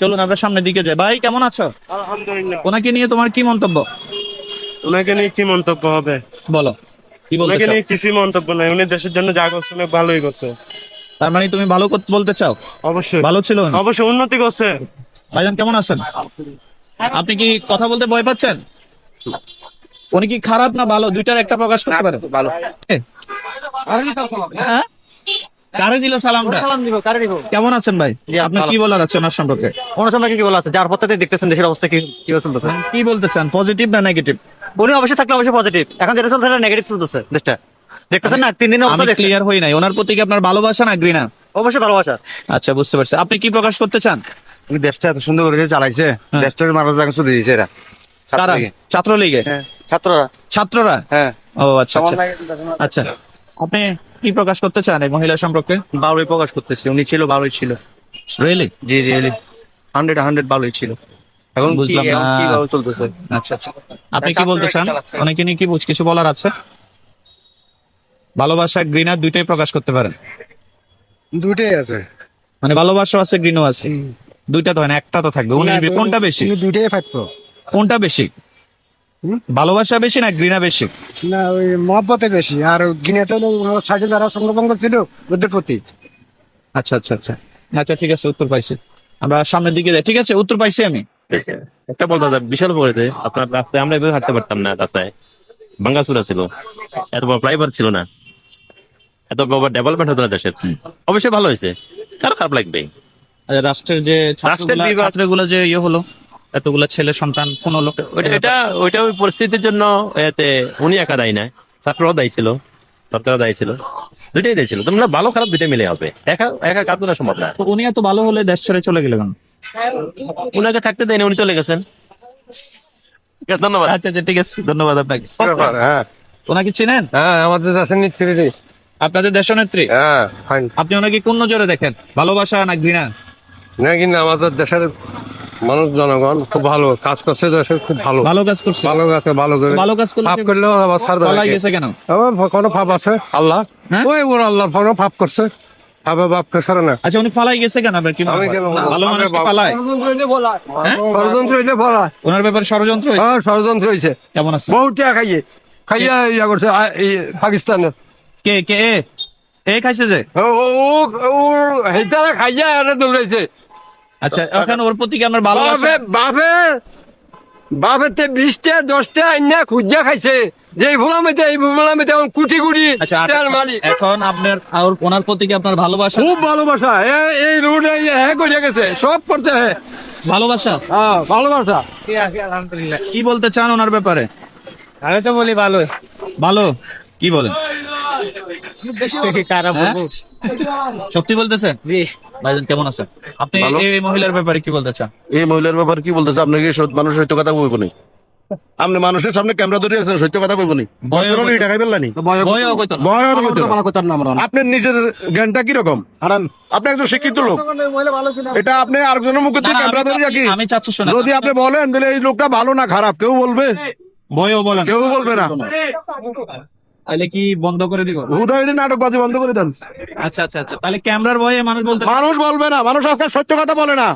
চলুন আমরা সামনের দিকে যাই। ভাই কেমন আছো? আলহামদুলিল্লাহ। ওনাকে নিয়ে তোমার কি মন্তব্য? ওনাকে নিয়ে কি মন্তব্য হবে? বলো কি বলতে ওনাকে চাও? নিয়ে কিছুই মন্তব্য নাই। উনি দেশের জন্য যা করছে অনেক ভালোই করছে। তার মানে তুমি ভালো কর- বলতে চাও? অবশ্যই। ভালো ছিল অবশ্যই উন্নতি করছে। ভাইজান কেমন আছেন? আপনি কি কথা বলতে ভয় পাচ্ছেন? উনি কি খারাপ না ভালো? দুইটার একটা প্রকাশ করতে পারে? ভালো। এ, হ্যাঁ? কারে দিল সালামটা? কেমন আছেন ভাই? আপনি কি বলার আছে ওনার সম্পর্কে? ওনার সম্পর্কে কি বলা আছে? যার পথে দেখতেছেন দেশের অবস্থা কি কি চলতেছে। কি বলতে চান? পজিটিভ না নেগেটিভ উনি অবশ্যই থাকলে অবশ্যই পজিটিভ এখন যেটা চলছে নেগেটিভ চলতেছে দেশটা। দেখতেছেন না? তিন দিনের অবস্থা ক্লিয়ার হই নাই। ওনার প্রতি কি আপনার ভালোবাসা না ঘৃণা? অবশ্যই ভালোবাসা। আচ্ছা বুঝতে পারছি। আপনি কি প্রকাশ করতে চান? দেশটা এত সুন্দর করে চালাইছে হ্যাঁ। দেশটার মারা দিয়েছে এরা। ছাত্রলীগে। ছাত্ররা। ছাত্ররা? হ্যাঁ। ও আচ্ছা আচ্ছা। আচ্ছা। আপনি কি প্রকাশ করতে চান এই মহিলা সম্পর্কে? ভালোই প্রকাশ করতেছে। উনি ছিল ভালোই ছিল। Really ji really hundred hundred ভালোই ছিল। এখন বুঝলাম না। কীভাবে চলতেছে? আচ্ছা আচ্ছা। আপনি কি বলতে চান? অনেকে নিয়ে কি বুঝ- কিছু বলার আছে? ভালোবাসা ঘৃণা দুইটাই প্রকাশ করতে পারেন। দুইটাই আছে। মানে ভালোবাসা আছে ঘৃণও আছে। দুইটা তো হয় না একটা তো থাকবে। উনি কোনটা বেশি? দুইটাই ফাইভ কোনটা বেশি? ভালোবাসা বেশি না ঘৃণা বেশি? না ওই মহব্বতে বেশি। আর গিনেটা সাইডে যারা সঙ্গভঙ্গ ছিল ওদের প্রতি। আচ্ছা আচ্ছা আচ্ছা। আচ্ছা ঠিক আছে উত্তর পাইছি। আমরা সামনের দিকে যাই। ঠিক আছে উত্তর পাইছি আমি? একটা বলতে হবে, বিশাল পড়েছে আপনার রাস্তায় আমরা এভাবে হাঁটতে পারতাম না রাস্তায়। ভাঙ্গাচুরা ছিল। এত বড় ফ্লাইওভার ছিল না। এত বড় ডেভেলপমেন্ট হতো না দেশের। অবশ্যই ভালো হয়েছে। কারও খারাপ লাগবে আর রাষ্ট্রের যে ছাত্রগুলো যে ইয়ে হলো। এতগুলা ছেলে সন্তান কোন লোক এটা ওইটা ওই পরিস্থিতির জন্য এতে উনি একা দায়ী না ছাত্ররাও দায়ী ছিল সরকারও দায়ী ছিল। দুইটাই দায়ী ছিল। তোমরা ভালো খারাপ দুইটাই মিলে হবে। একা একা কাজ করা সম্ভব না। উনি এত ভালো হলে দেশ ছেড়ে চলে গেলেন উনাকে থাকতে দেয়নি উনি চলে গেছেন। ধন্যবাদ। আচ্ছা আচ্ছা ঠিক আছে ধন্যবাদ আপনাকে। হ্যাঁ। ওনাকে চিনেন? হ্যাঁ আমাদের দেশের নেত্রী আপনাদের দেশনেত্রী হ্যাঁ আপনি ওনাকে কোন নজরে দেখেন? ভালোবাসা না ঘৃণা? না কিন্তু আমাদের দেশের মানুষ জনগণ খুব ভালো কাজ করছে দেশের খুব ভালো। ভালো কাজ করছে। ভালো কাজ ভালো করে ভালো কাজ করলে পাপ করলেও আবার পালাই গেছে কেন? আবার কোনো পাপ আছে? আল্লাহ। হ্যাঁ? ওই ওর আল্লাহর কোনো পাপ করছে। বাপকে না। আচ্ছা উনি ফালাই গেছে কেন? আপনার কি আমি হয়? কেন বলব? ভালো মানুষ পালায় হ্যাঁ? ষড়যন্ত্র হইলে বলা ওনার ব্যাপারে ষড়যন্ত্র হ্যাঁ ষড়যন্ত্র হয়েছে কেমন আছে? বহু টাকা খাইয়ে খাইয়া ইয়া করছে পাকিস্তানের। কে কে? এ? এ খাইছে যে? ও ও ও- খাইয়া এনে দৌড়াইছে। আচ্ছা এখন ওর প্রতি কি আমার ভালোবাসা? বাপে বাপে বাপেতে বিশটা দশটা আইনা খুঁজা খাইছে। যে এই ভোলা মেতে এই ভোলামেতে এখন কুটি কুটি আচ্ছা টাকার আচ্ছা, মালিক। এখন আপনার আর ওনার প্রতি কি আপনার ভালোবাসা? খুব ভালোবাসা। এই রোডে হ্যাঁ করে গেছে। সব করতে হ্যাঁ। ভালোবাসা? হ্যাঁ ভালোবাসা। কি বলতে চান ওনার ব্যাপারে? আমি তো বলি ভালো। ভালো? কি বলেন? হ্যাঁ? সত্যি বলতেছে? জি। ভাইজান কেমন আছেন? আপনি। এই মহিলার ব্যাপারে কি বলতে চান? এই মহিলার ব্যাপারে কি বলতেছে আপনাকে সত- মানুষ সত্য কথা বলব নি। আপনি মানুষের সামনে ক্যামেরা ধরে আছেন সত্য কথা বলব নি। ভয় বয়স হলো টাকা ফেললানি ভয়ও কইতো না। ভয় আর কইতো না। আপনার নিজের জ্ঞানটা কীরকম? আপনি একজন শিক্ষিত লোক। এটা আপনি আরেকজনের মুখে ক্যামেরা ধরে রাখি। আমি যদি আপনি বলেন তাহলে এই লোকটা ভালো না খারাপ কেউ বলবে? ভয়ও বলেন কেউ বলবে না। তাহলে কি বন্ধ করে দিব? নাটক নাটকবাজি বন্ধ করে দেন। আচ্ছা আচ্ছা আচ্ছা। তাহলে ক্যামেরার ভয়ে মানুষ বলতে মানুষ বলবে না। মানুষ আজকাল সত্য কথা বলে না।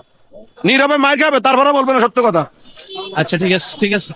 নীরবে মাইক হবে তারপরে বলবে না সত্য কথা। আচ্ছা ঠিক আছে ঠিক আছে।